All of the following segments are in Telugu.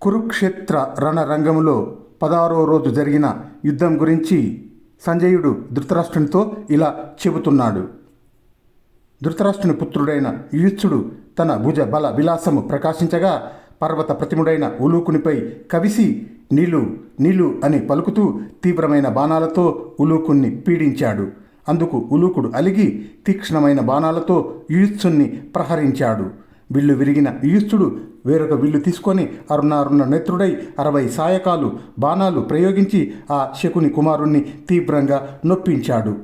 కురుక్షేత్ర రణరంగంలో పదహారో రోజు జరిగిన యుద్ధం గురించి సంజయుడు ధృతరాష్ట్రునితో ఇలా చెబుతున్నాడు. ధృతరాష్ట్రుని పుత్రుడైన యుయుత్సుడు తన భుజ బల విలాసము ప్రకాశించగా పర్వత ప్రతిముడైన ఉలూకునిపై కవిసి నీలు నీలు అని పలుకుతూ తీవ్రమైన బాణాలతో ఉలూకుణ్ణి పీడించాడు. అందుకు ఉలూకుడు అలిగి తీక్ష్ణమైన బాణాలతో యుయుత్సుణ్ణి ప్రహరించాడు. విల్లు విరిగిన యుయుత్సుడు వేరొక విల్లు తీసుకొని అరుణారుణ నేత్రుడై అరవై సాయకాలు బాణాలు ప్రయోగించి ఆ శకుని కుమారుణ్ణి తీవ్రంగా నొప్పించాడు.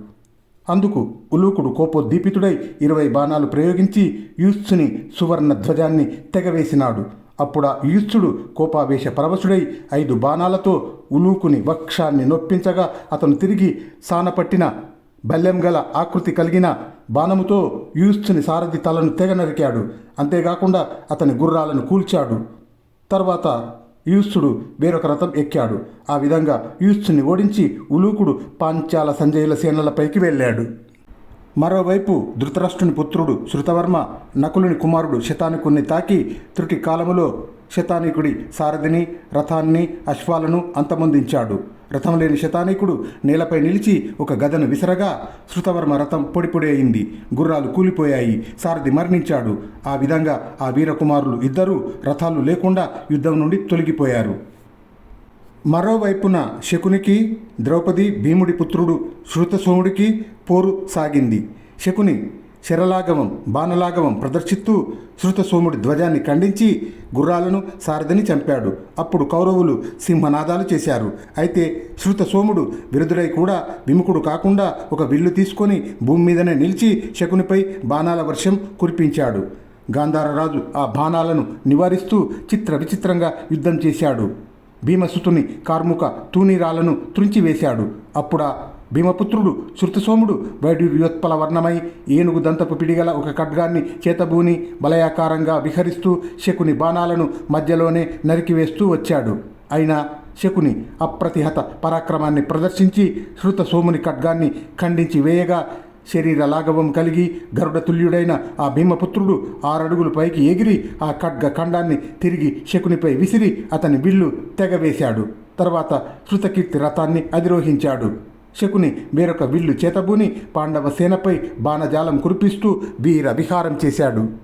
అందుకు ఉలూకుడు కోపోద్దీపితుడై ఇరవై బాణాలు ప్రయోగించి యూత్సుని సువర్ణ ధ్వజాన్ని తెగవేసినాడు. అప్పుడా యూత్సుడు కోపావేశ పరవశుడై ఐదు బాణాలతో ఉలూకుని వక్షాన్ని నొప్పించగా అతను తిరిగి సానపట్టిన బల్లెం గల ఆకృతి కలిగిన బాణముతో యూత్సుని సారథి తలను తెగ నరికాడు. అంతేకాకుండా అతని గుర్రాలను కూల్చాడు. తర్వాత యూత్సుడు వేరొక రథం ఎక్కాడు. ఆ విధంగా యూత్సుని ఓడించి ఉలూకుడు పాంచాల సంజయుల సేనలపైకి వెళ్ళాడు. మరోవైపు ధృతరాష్ట్రుని పుత్రుడు శృతవర్మ నకులుని కుమారుడు శతానికుణ్ణి తాకి త్రుటి కాలములో శతానికుడి సారథిని రథాన్ని అశ్వాలను అంతమొందించాడు. రథం లేని శతానికుడు నేలపై నిలిచి ఒక గదను విసరగా శృతవర్మ రథం పొడిపొడి అయింది. గుర్రాలు కూలిపోయాయి. సారథి మరణించాడు. ఆ విధంగా ఆ వీరకుమారులు ఇద్దరూ రథాలు లేకుండా యుద్ధం నుండి తొలగిపోయారు. మరోవైపున శకునికి ద్రౌపది భీముడి పుత్రుడు శృతసోముడికి పోరు సాగింది. శకుని శరలాగవం బాణలాగవం ప్రదర్శిస్తూ శృతసోముడి ధ్వజాన్ని ఖండించి గుర్రాలను సారథిని చంపాడు. అప్పుడు కౌరవులు సింహనాదాలు చేశారు. అయితే శృతసోముడు విరుదుడై కూడా విముఖుడు కాకుండా ఒక విల్లు తీసుకొని భూమి మీదనే నిలిచి శకునిపై బాణాల వర్షం కురిపించాడు. గాంధారరాజు ఆ బాణాలను నివారిస్తూ చిత్ర విచిత్రంగా యుద్ధం చేశాడు. భీమసుతుని కార్ముక తూనీరాలను త్రుంచివేశాడు. అప్పుడా భీమపుత్రుడు శృతసోముడు వైడ్యుత్పల వర్ణమై ఏనుగు దంతపు పిడిగల ఒక ఖడ్గాన్ని చేతబూని బలయాకారంగా విహరిస్తూ శకుని బాణాలను మధ్యలోనే నరికివేస్తూ వచ్చాడు. అయినా శకుని అప్రతిహత పరాక్రమాన్ని ప్రదర్శించి శృతసోముని ఖడ్గాన్ని ఖండించి వేయగా శరీర లాఘవం కలిగి గరుడతుల్యుడైన ఆ భీమపుత్రుడు ఆరడుగులు పైకి ఎగిరి ఆ ఖడ్గ ఖండాన్ని తిరిగి శకునిపై విసిరి అతని విల్లు తెగవేశాడు. తర్వాత శృతకీర్తి రథాన్ని అధిరోహించాడు. శకుని వేరొక విల్లు చేతబూని పాండవ సేనపై బాణజాలం కురిపిస్తూ వీరవిహారం చేశాడు.